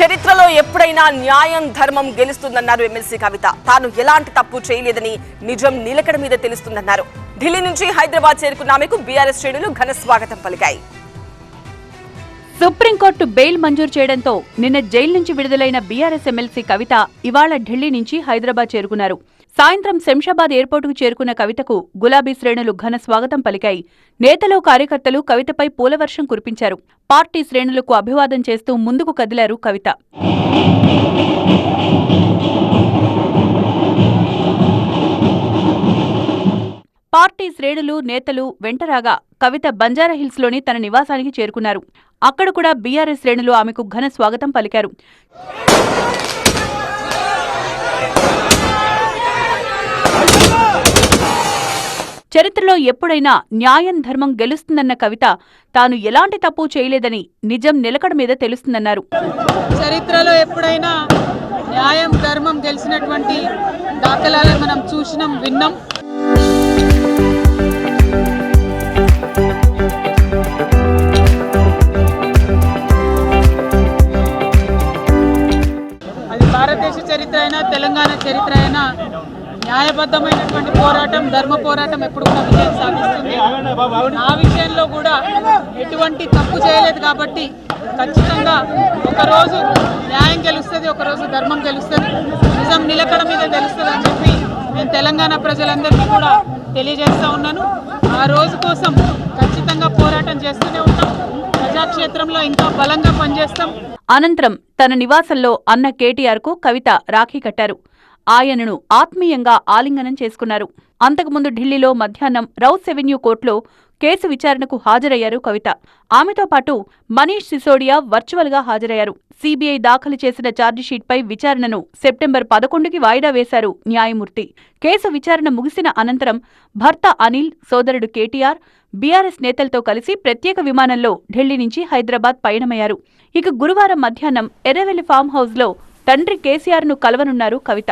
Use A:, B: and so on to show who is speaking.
A: చరిత్రలో ఎప్పుడైనా న్యాయం ధర్మం గెలుస్తుందన్నారు ఎమ్మెల్సీ కవిత. తాను ఎలాంటి తప్పు చేయలేదని నిజం నిలకడ మీద తెలుస్తుందన్నారు. ఢిల్లీ నుంచి హైదరాబాద్ చేరుకున్న ఆమెకు బీఆర్ఎస్ శ్రేణులు ఘన స్వాగతం పలికాయి.
B: సుప్రీంకోర్టు బెయిల్ మంజూరు చేయడంతో నిన్న జైలు నుంచి విడుదలైన బీఆర్ఎస్ ఎమ్మెల్సీ కవిత ఇవాళ ఢిల్లీ నుంచి హైదరాబాద్ చేరుకున్నారు. సాయంత్రం శంషాబాద్ ఎయిర్పోర్టుకు చేరుకున్న కవితకు గులాబీ శ్రేణులు ఘన స్వాగతం పలికాయి. నేతలు కార్యకర్తలు కవితపై పూలవర్షం కురిపించారు. పార్టీ శ్రేణులకు అభివాదం చేస్తూ ముందుకు కదిలారు కవిత. పార్టీ శ్రేణులు నేతలు వెంటరాగా కవిత బంజారాహిల్స్లోని తన నివాసానికి చేరుకున్నారు. అక్కడ కూడా బీఆర్ఎస్ శ్రేణులు ఆమెకు ఘన స్వాగతం పలికారు. చరిత్రలో ఎప్పుడైనా న్యాయం ధర్మం గెలుస్తుందన్న కవిత తాను ఎలాంటి తప్పు చేయలేదని నిజం నిలకడ మీద తెలుస్తుందన్నారు.
C: చరిత్రలో ఎప్పుడైనా న్యాయం ధర్మం గెలిచినటువంటి దాఖలాలను మనం చూసినాం విన్నాం. అది భారతదేశ చరిత్ర అయినా తెలంగాణ చరిత్ర అయినా న్యాయబద్ధమైనటువంటి పోరాటం ధర్మ పోరాటం ఎప్పుడు కూడా విజయం సాధిస్తుంది. నా విషయంలో కూడా ఎటువంటి తప్పు చేయలేదు కాబట్టి ఖచ్చితంగా ఒకరోజు న్యాయం గెలుస్తుంది ఒకరోజు ధర్మం గెలుస్తుంది. నిజం నిలకడ మీద గెలుస్తుంది అని చెప్పి నేను తెలంగాణ ప్రజలందరికీ కూడా తెలియజేస్తూ ఉన్నాను. ఆ రోజు కోసం ఖచ్చితంగా పోరాటం చేస్తూనే ఉంటాం. ప్రజాక్షేత్రంలో ఇంకా బలంగా పనిచేస్తాం.
B: అనంతరం తన నివాసంలో అన్న కేటీఆర్కు కవిత రాఖీ కట్టారు. ఆయనను ఆత్మీయంగా ఆలింగనం చేసుకున్నారు. అంతకుముందు ఢిల్లీలో మధ్యాహ్నం రౌస్ ఎవెన్యూ కోర్టులో కేసు విచారణకు హాజరయ్యారు కవిత. ఆమెతో పాటు మనీష్ సిసోడియా వర్చువల్గా హాజరయ్యారు. సీబీఐ దాఖలు చేసిన ఛార్జిషీట్పై విచారణను సెప్టెంబర్ పదకొండుకి వాయిదా వేశారు న్యాయమూర్తి. కేసు విచారణ ముగిసిన అనంతరం భర్త అనిల్ సోదరుడు కేటీఆర్ బీఆర్ఎస్ నేతలతో కలిసి ప్రత్యేక విమానంలో ఢిల్లీ నుంచి హైదరాబాద్ పయనమయ్యారు. ఇక గురువారం మధ్యాహ్నం ఎర్రవెల్లి ఫామ్ హౌస్లో తండ్రి కేసీఆర్ను కలవనున్నారు కవిత.